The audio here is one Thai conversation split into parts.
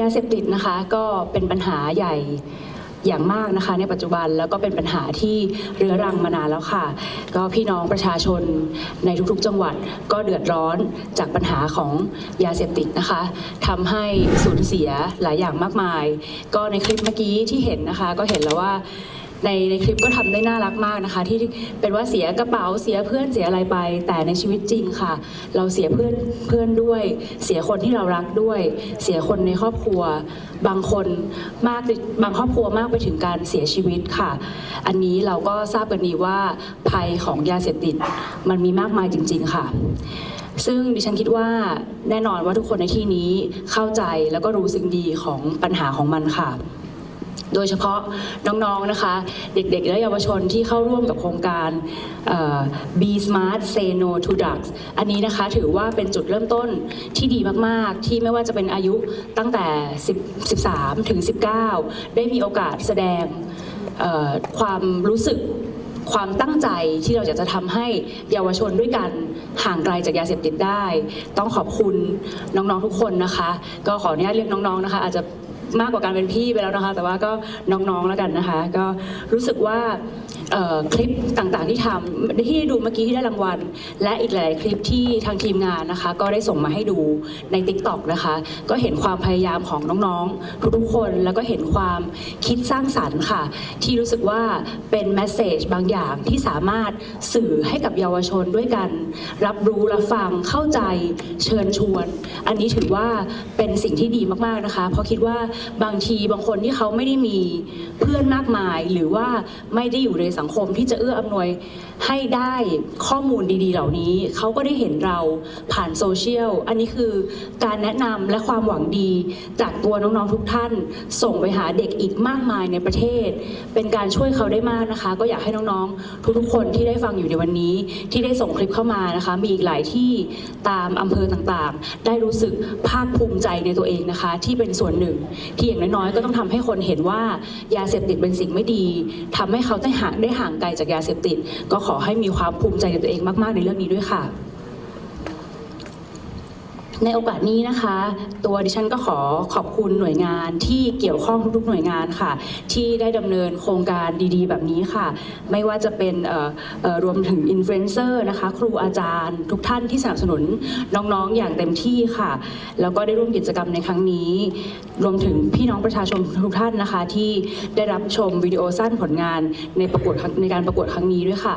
ยาเสพติดนะคะก็เป็นปัญหาใหญ่อย่างมากนะคะ ในปัจจุบันแล้วก็เป็นปัญหาที่เรื้อรังมานานแล้วค่ะ ก็พี่น้องประชาชนในทุกๆ จังหวัดก็เดือดร้อนจากปัญหาของยาเสพติดนะคะทำให้สูญเสียหลายอย่างมากมาย ก็ในคลิปเมื่อกี้ที่เห็นนะคะ ก็เห็นแล้วว่า ในในคลิปก็ทำได้น่ารักมากนะคะ ที่เป็นว่าเสียกระเป๋าเสียเพื่อนเสียอะไรไป แต่ในชีวิตจริงค่ะ เราเสียเพื่อนเพื่อนด้วย เสียคนที่เรารักด้วย เสียคนในครอบครัว บางคนมากบางครอบครัวมากไปถึงการเสียชีวิตค่ะ อันนี้เราก็ทราบกันดีว่าภัยของยาเสพติดมันมีมากมายจริง ๆ ค่ะซึ่งดิฉันคิดว่าแน่นอนว่าทุกคนในที่นี้เข้าใจแล้วก็รู้สิ่งดีของปัญหาของมันค่ะ โดยเฉพาะน้องๆนะคะ เด็กๆ และเยาวชนที่เข้าร่วมกับโครงการ Be Smart Say No to Drugs อันนี้นะคะถือว่าเป็นจุดเริ่มต้นที่ดีมากๆ ที่ไม่ว่าจะเป็นอายุตั้งแต่10 13ถึง 19 ได้มีโอกาสแสดงความรู้สึกความตั้งใจที่เราอยากจะทำให้เยาวชนด้วยกันห่างไกลจากยาเสพติดได้ ต้องขอบคุณน้องๆทุกคนนะคะ ก็ขออนุญาตเรียกน้องๆนะคะ อาจจะ มากกว่าการเป็นพี่ไปแล้วนะคะ แต่ว่าก็น้องๆแล้วกันนะคะ ก็รู้สึกว่า คลิปต่างๆที่ทำที่ได้ดูเมื่อกี้ที่ได้รางวัล และอีกหลายๆคลิปที่ทางทีมงานนะคะ ก็ได้ส่งมาให้ดูใน t ิ k t o k นะคะ ก็เห็นความพยายามของน้องๆ ทุกๆคนแล้วก็เห็นความคิดสร้างสรรค์ค่ะ ที่รู้สึกว่าเป็นแมสเซจบางอย่างที่สามารถสื่อให้กับเยาวชนด้วยกัน รับรู้รับฟังเข้าใจเชิญชวน อันนี้ถือว่าเป็นสิ่งที่ดีมากๆนะคะ เพราะคิดว่าบางทีบางคนที่เขาไม่ได้มีเพื่อนมากมาย หรือว่าไม่ได้อยู่ในสังคมที่จะเอื้ออำนวยให้ได้ข้อมูลดีๆ เหล่านี้ เขาก็ได้เห็นเราผ่านโซเชียล อันนี้คือการแนะนำและความหวังดีจากตัวน้องๆทุกท่าน ส่งไปหาเด็กอีกมากมายในประเทศ เป็นการช่วยเขาได้มากนะคะ ก็อยากให้น้องๆ ทุกๆ คนที่ได้ฟังอยู่ในวันนี้ ที่ได้ส่งคลิปเข้ามานะคะ มีอีกหลายที่ตามอำเภอต่างๆ ได้รู้สึกภาคภูมิใจในตัวเองนะคะ ที่เป็นส่วนหนึ่ง ที่อย่างน้อยๆ ก็ต้องทำให้คนเห็นว่ายาเสพติดเป็นสิ่งไม่ดีทำให้เขาได้ห่างได้ห่างไกลจากยาเสพติดก็ขอให้มีความภูมิใจในตัวเองมาก ๆ ในเรื่องนี้ด้วยค่ะ ในโอกาสนี้นะคะ ตัวดิฉันก็ขอขอบคุณหน่วยงานที่เกี่ยวข้องทุกๆหน่วยงานค่ะ ที่ได้ดำเนินโครงการดีๆ แบบนี้ค่ะ ไม่ว่าจะเป็นรวมถึงอินฟลูเอนเซอร์นะคะ ครูอาจารย์ทุกท่านที่สนับสนุนน้องๆอย่างเต็มที่ค่ะ แล้วก็ได้ร่วมกิจกรรมในครั้งนี้ รวมถึงพี่น้องประชาชนทุกท่านนะคะ ที่ได้รับชมวิดีโอสั้นผลงานในประกวดในการประกวดครั้งนี้ด้วยค่ะ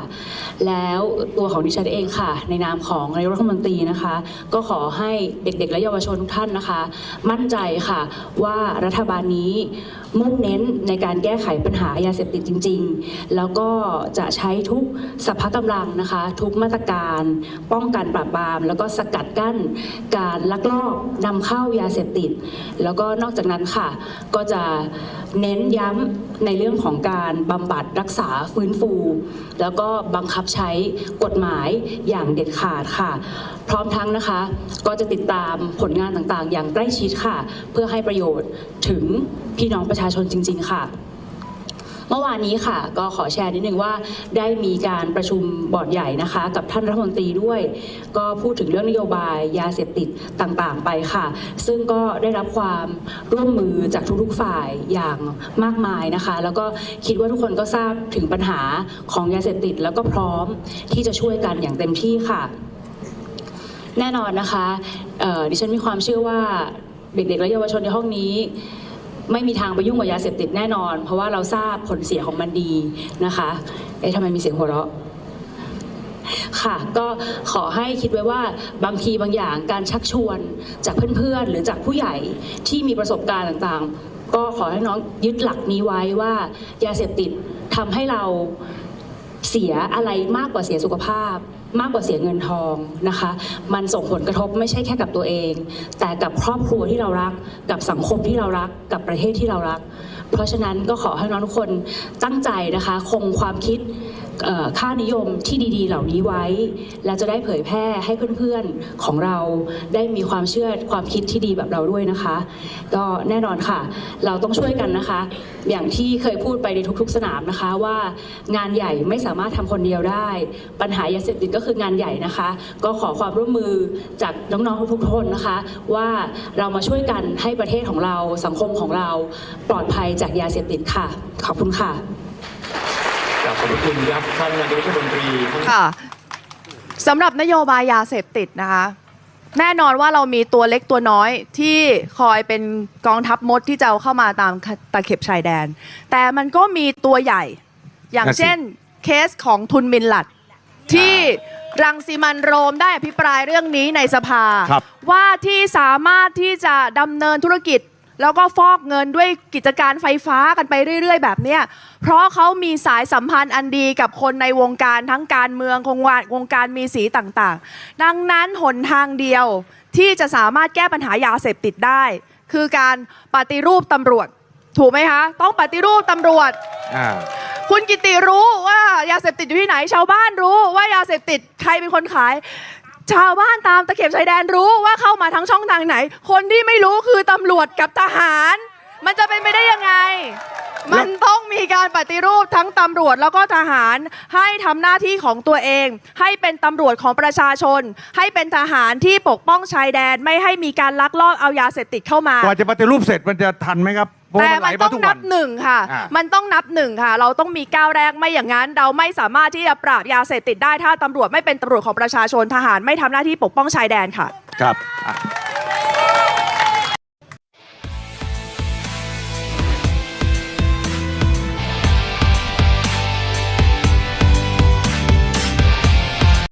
แล้วตัวของดิฉันเองค่ะ ในนามของนายกรัฐมนตรีนะคะ ก็ขอให้เด็ก ๆ และเยาวชนทุกท่านนะคะ มั่นใจค่ะว่ารัฐบาลนี้มุ่งเน้นในการแก้ไขปัญหายาเสพติดจริง ๆ แล้วก็จะใช้ทุกสรรพกำลังนะคะ ทุกมาตรการป้องกันปราบปราม แล้วก็สกัดกั้นการลักลอบนำเข้ายาเสพติด แล้วก็นอกจากนั้นค่ะ ก็จะเน้นย้ำในเรื่องของการบำบัดรักษาฟื้นฟู แล้วก็บังคับใช้กฎหมายอย่างเด็ดขาดค่ะ พร้อมทั้งนะคะ ก็จะติดตามผลงานต่างๆ อย่างใกล้ชิดค่ะ เพื่อให้ประโยชน์ถึงพี่น้องประชาชนจริง ๆ ค่ะ เมื่อวานนี้ค่ะ ก็ขอแชร์นิดนึงว่าได้มีการประชุมบอร์ดใหญ่นะคะ กับท่านรัฐมนตรีด้วย ก็พูดถึงเรื่องนโยบายยาเสพติดต่างๆไปค่ะ ซึ่งก็ได้รับความร่วมมือจากทุกๆฝ่ายอย่างมากมายนะคะ แล้วก็คิดว่าทุกคนก็ทราบถึงปัญหาของยาเสพติด แล้วก็พร้อมที่จะช่วยกันอย่างเต็มที่ค่ะ แน่นอนนะคะดิฉันมีความเชื่อว่าเด็กๆและเยาวชนในห้องนี้ ไม่มีทางไปยุ่งกับยาเสพติดแน่นอน เพราะว่าเราทราบผลเสียของมันดีนะคะเอ๊ะทำไมมีเสียงหัวเราะค่ะก็ขอให้คิดไว้ว่าบางทีบางอย่างการชักชวนจากเพื่อนๆ หรือจากผู้ใหญ่ที่มีประสบการณ์ต่างๆ ก็ขอให้น้องยึดหลักนี้ไว้ว่ายาเสพติดทำให้เรา เสียอะไรมากกว่าเสียสุขภาพ มากกว่าเสียเงินทองนะคะ มันส่งผลกระทบไม่ใช่แค่กับตัวเอง แต่กับครอบครัวที่เรารัก กับสังคมที่เรารัก กับประเทศที่เรารัก เพราะฉะนั้นก็ขอให้น้องทุกคนตั้งใจนะคะ คงความคิด ค่านิยมที่ดี ๆ เหล่านี้ไว้ และจะได้เผยแพร่ให้เพื่อนๆของเราได้มีความเชื่อความคิดที่ดีแบบเราด้วยนะคะ ก็แน่นอนค่ะ เราต้องช่วยกันนะคะ อย่างที่เคยพูดไปในทุกๆสนามนะคะว่างานใหญ่ไม่สามารถทำคนเดียวได้ ปัญหายาเสพติดก็คืองานใหญ่นะคะ ก็ขอความร่วมมือจากน้องๆทุกๆคนนะคะ ว่าเรามาช่วยกันให้ประเทศของเราสังคมของเราปลอดภัยจากยาเสพติดค่ะ ขอบคุณค่ะ กราบขอบพระคุณครับท่านนายกรัฐมนตรีทั้งค่ะสำหรับนโยบายยาเสพติดนะคะ แน่นอนว่าเรามีตัวเล็กตัวน้อยที่คอยเป็นกองทัพมดที่จะเอาเข้ามาตามตะเข็บชายแดน แต่มันก็มีตัวใหญ่อย่างนั่นสิเช่นเคสของทุนมินลัด ที่รังสีมันโรมได้อภิปรายเรื่องนี้ในสภา ครับ ว่าที่สามารถที่จะดำเนินธุรกิจ แล้วก็ฟอกเงินด้วยกิจการไฟฟ้ากันไปเรื่อย ๆ แบบเนี้ยเพราะเขามีสายสัมพันธ์อันดีกับคนในวงการทั้งการเมืองคงวาวงการมีสีต่างๆ ดังนั้นหนทางเดียวที่จะสามารถแก้ปัญหายาเสพติดได้ คือการปฏิรูปตำรวจ ถูกไหมคะ ต้องปฏิรูปตำรวจ คุณกิติรู้ว่ายาเสพติดอยู่ที่ไหนชาวบ้านรู้ว่ายาเสพติดใครเป็นคนขาย ชาวบ้านตามตะเข็บชายแดนรู้ว่าเข้ามาทั้งช่องทางไหน คนที่ไม่รู้คือตำรวจกับทหาร มันจะเป็นไปได้ยังไง มันต้องมีการปฏิรูปทั้งตำรวจแล้วก็ทหาร ให้ทำหน้าที่ของตัวเอง ให้เป็นตำรวจของประชาชน ให้เป็นทหารที่ปกป้องชายแดนไม่ให้มีการลักลอบเอายาเสพติดเข้ามากว่าจะปฏิรูปเสร็จมันจะทันไหมครับเพราะ แต่ว่ามันไหลมันมาต้องทุกนัวับนหนึ่งค่ะอ่ามัมันต้องนับหนึ่งค่ะ เราต้องมีก้าวแรกไม่อย่างนั้น เราไม่สามารถที่จะปราบยาเสพติดได้ถ้าตำรวจไม่เป็นตำรวจของประชาชนทหารไม่ทำหน้าที่ปกป้องชายแดนค่ะ ครับอะ